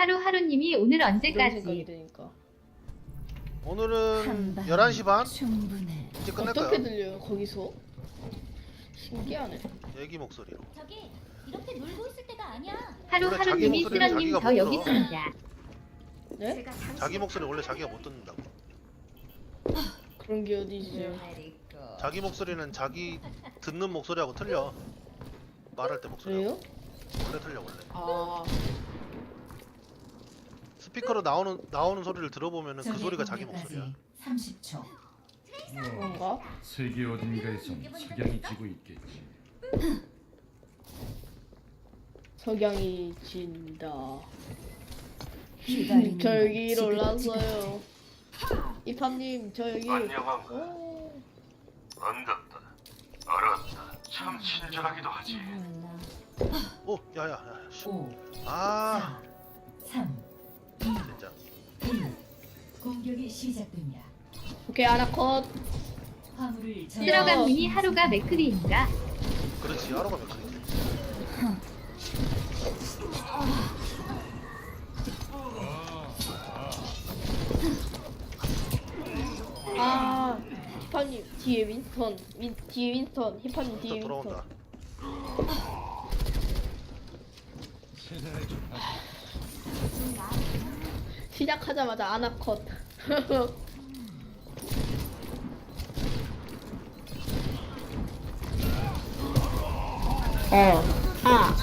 하루하루님이 오늘 그런 생각이 언제까지? 드니까 오늘은 11시 반 충분해. 이제 어떻게 거야. 들려요 거기서? 신기하네 애기 목소리로. 저기 이렇게 놀고 있을 때가 아니야. 하루하루님이 원래 자기 목소리는 저 여기 자기가 있습니다. 네? 자기 목소리 원래 자기가 못 듣는다고. 그런 게 어디 있어요 자기 목소리는 자기 듣는 목소리하고 틀려. 말할 때 목소리. 그래요? 원래 틀려 원래. 아 스피커로 나오는 나오는 소리를 들어보면은 그 소리가 자기 목소리야. 30초. 그런가? 세계 어딘가에선 석양이 지고 있겠지. 석양이 진다 기다리는 저 여기 건 올랐어요 이팜님 저 여기 안녕한가? 오, 반갑다. 알았다. 참 친절하기도 하지. 오, 야야, 야, 씨. 5, 아, 3, 진짜. 1. 공격이 시작됩니다. 오케이 아나 컷 화물을 전 쓰러감님이 하루가 맥크리인가? 그렇지, 하루가 몇 그리지. 아 히파님 뒤에 윈스턴 윈, 뒤에 윈스턴 히파님 뒤에 또 돌아온다. 시작하자마자 아나컷 어. 아.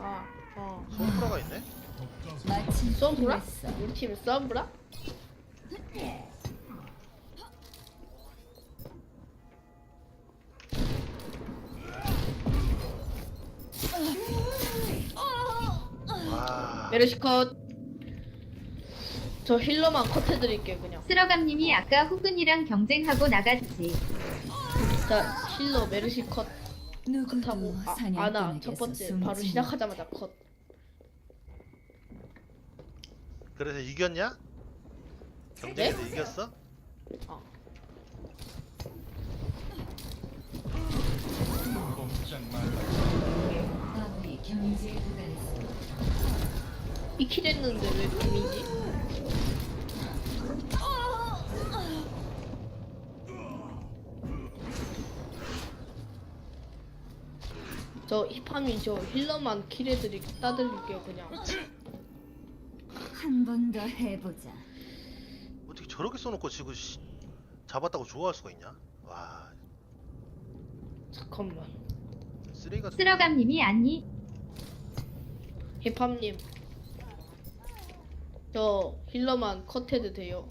아. 어. 손프라가 있네. 마침 썸브라? 우리 팀 썸브라? 메르시 컷. 저 힐러만 컷 해드릴게요 그냥. 쓰러감님이 아까 후근이랑 경쟁하고 나갔지. 자 힐러 메르시 컷 누구도 컷하고 아, 아나 첫 번째 바로 시작하자마자 컷. 그래서 이겼냐? 경쟁에서 이겼어? 어. 도달했습니다. 이킬 했는데 왜 비밀지? 저 힙함이 저 힐러만 킬해드리 따드릴게요 그냥. 한 번 더 해보자. 어떻게 저렇게 써놓고 지금 씨, 잡았다고 좋아할 수가 있냐? 와, 잠깐만. 쓰레기 같은. 쓰러감님이 아니 힙함님 저 힐러만 컷해도 돼요.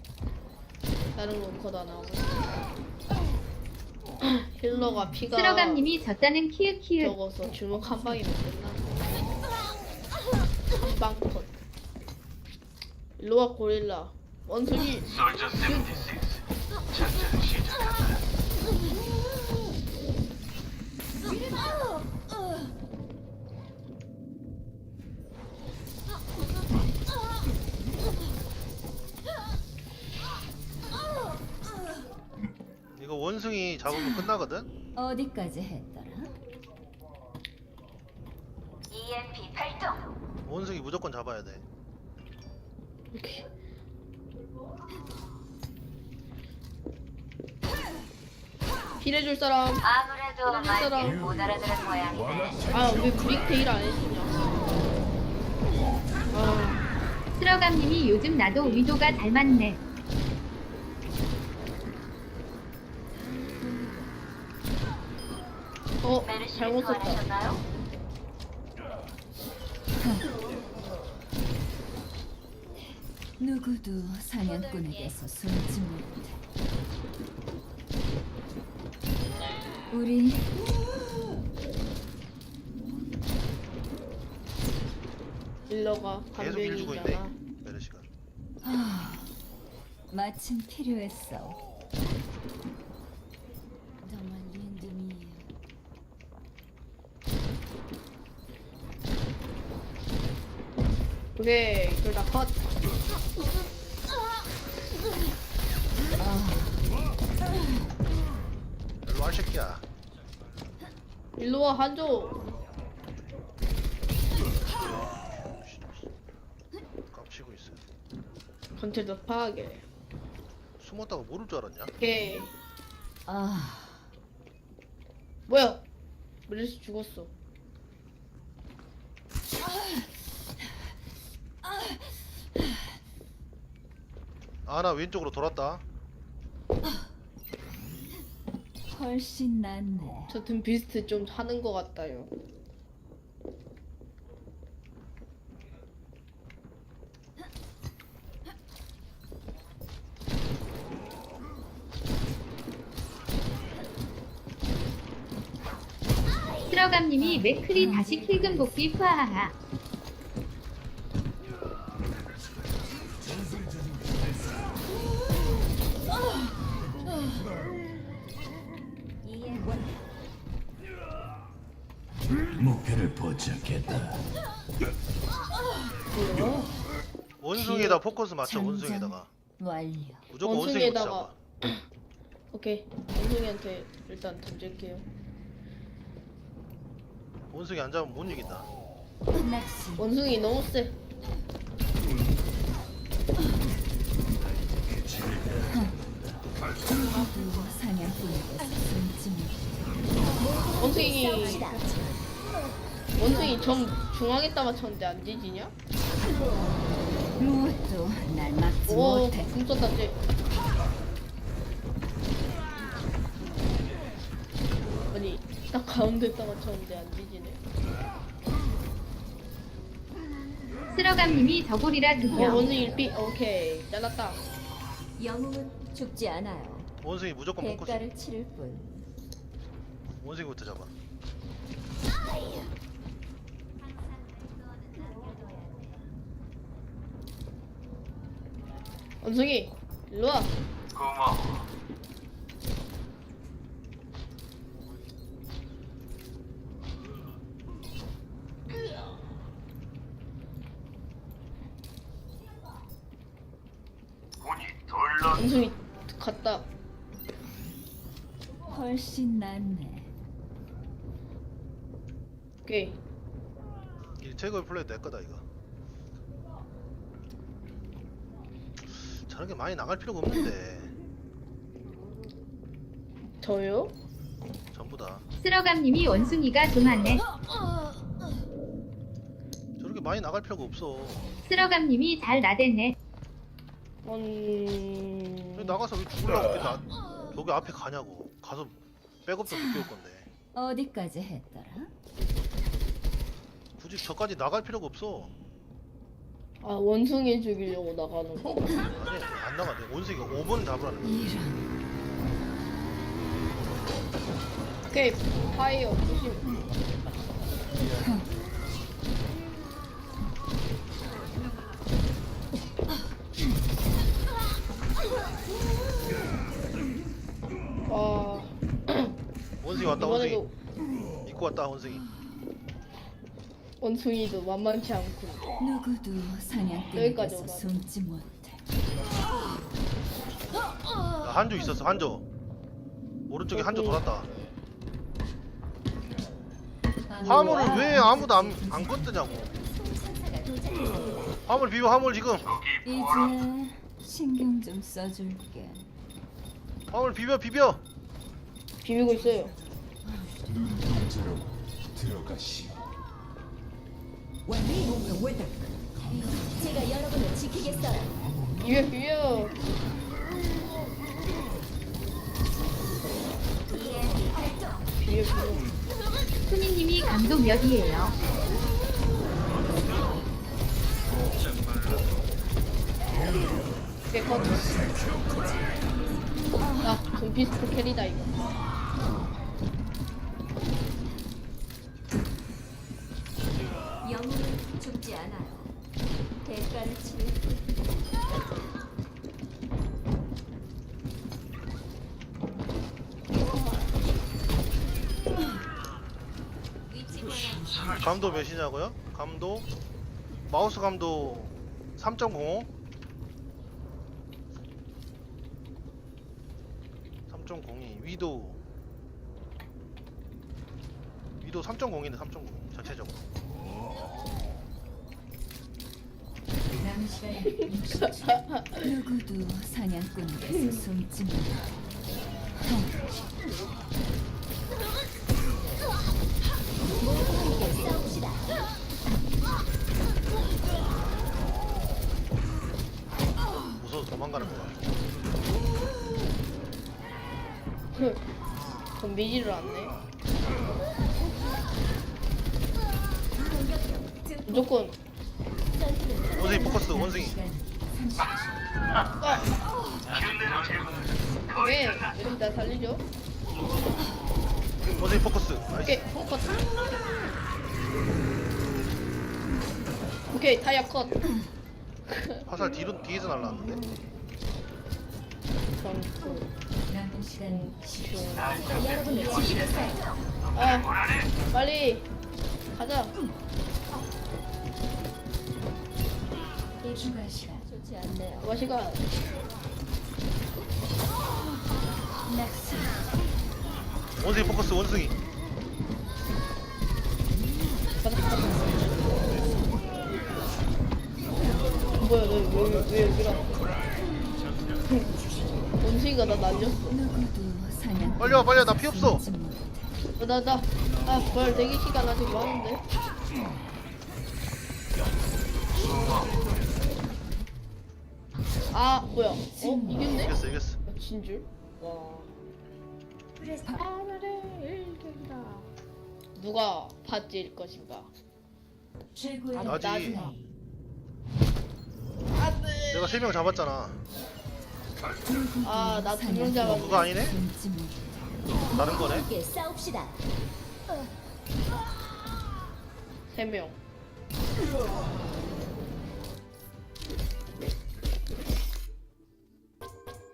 다른 건 컷 안 하고. 힐러가 피가 쓰러감님이 졌다는 키읔키읔. 적어서 주먹 한 방이면 끝나? 한방 컷. 일로와 고릴라. 원숭이. 솔저 76. 잡으면 끝나거든. 어디까지 했더라? EMP 발동. 원숭이 무조건 잡아야 돼. 이렇게 힐해줄 사람 아무래도 사람. 못 알아들은 모양이네. 아왜 브릭테일 안 해주냐 아 쓰러감님이 요즘 나도 위도가 닮았네. 어, 잘못 썼다. 누구도 사냥꾼에게서 숨지 못해. 우리 계속 주고 있네. 반병이잖아. 메르시가. 마침 필요했어. 오케이 둘 다 컷. 일로 와, 이 새끼야. 일로 와 한조. 깝치고 있어. 전체적 파괴. 숨었다고 모를 줄 알았냐? 오케이. 아 뭐야? 브레스 죽었어. 아나 왼쪽으로 돌았다. 훨씬 낫네. 저 등 비스트 좀 하는 것 같다요. 트러감님이 맥클이 다시 킬금 복귀 후하하하. 포착했다. 원숭이에다 포커스 맞춰. 원숭이에다가 완료. 무조건 원숭이에다가- 잡아. 오케이. 원숭이한테 일단 던질게요. 원숭이 안 잡으면 못 이긴다. 낚시. 원숭이 너무 세. 숨지. 원숭이 원숭이 점 중앙에다 맞췄는데 안 뒤지냐? 무엇도 날 막지 오, 못해. 쟤. 아니 딱 가운데다 맞췄는데 안 뒤지네. 트러감님이 저골이라 어 득점. 원숭이 1피 오케이 잘랐다. 영웅은 죽지 않아요. 원숭이 무조건 포커스. 대가를 치를 뿐. 원숭이부터 잡아. 원숭이 일로 와. 고마워. 덜. 원숭이 갔다. 훨씬 낫네. 오케이. 이 제거 플레이 내 거다 이거. 저렇게 많이 나갈 필요가 없는데 저요? 전부 다 트러감님이 원숭이가 좀 하네. 저렇게 많이 나갈 필요가 없어. 트러감님이 잘 나댔네. 원. 왜 나가서 왜 죽으려고 이렇게 나 여기 앞에 가냐고. 가서 백업도 늦게 올 건데. 어디까지 했더라? 굳이 저까지 나갈 필요가 없어. 아 원숭이 죽이려고 나가는 거. 아니 안 나가. 내 원숭이가 5번 잡으라는 거야. 오케이 파이어 조심. 와 원숭이 왔다 원숭이. 이번에도 입고 왔다 원숭이. 원숭이도 만만치 않군. 누구도 여기까지 오다. 숨지 못해. 나 한조 있었어 한조. 오른쪽에 한조 돌았다. 화물을 왜 아무도 안, 안 껐더냐고. 화물 비벼 화물 지금. 이제 신경 좀 써줄게. 화물 비벼 비벼. 비비고 있어요. 제가 여러분을 지키겠어요. 비벼 비벼. 비벼 비벼. 수미님이 감독 몇이에요? 오케이 컷. 아, 전 비스트 캐리다 이거. 죽지 않아요. 대가를 치를. 감도 몇이냐고요? 감도 마우스 감도 3.05 3.02 위도 위도 3.0이네 3.0 전체적으로 남은 시간 누구도 사냥꾼에게서 숨지 마. 무서워서 도망가는 거야. 덤비지를 않네. 무조건 포커스 원숭이. 아! 왜? 여기 나 살리죠? 원숭이 포커스. 오케이, 나이스. 컷. 오케이, 타이어 컷. 화살 뒤로 뒤에서 날라왔는데. 전투. 남은 시간 아, 빨리 가자. 추가 시간. 좋지 않네요. 와시가 낙수. 원숭이 포커스 원숭이. 뭐야, 너왜왜 여기라? 원숭이가 나 날렸어. 누구도 사냥. 빨리 와 빨리 와 나 피 없어. 어, 나, 나, 아, 벌 대기 시간 아직 많은데. 아, 뭐야? 어, 이겼네? 이겼어 이겼어. 아, 진줄? 와. 하늘의 일격이다. 누가 파찌일 것인가? 최고의 나지. 나지. 내가 세 명 잡았잖아. 아, 나두명 잡았어. 그거 아니네? 다른 거네. 함께 싸웁시다. 세 명.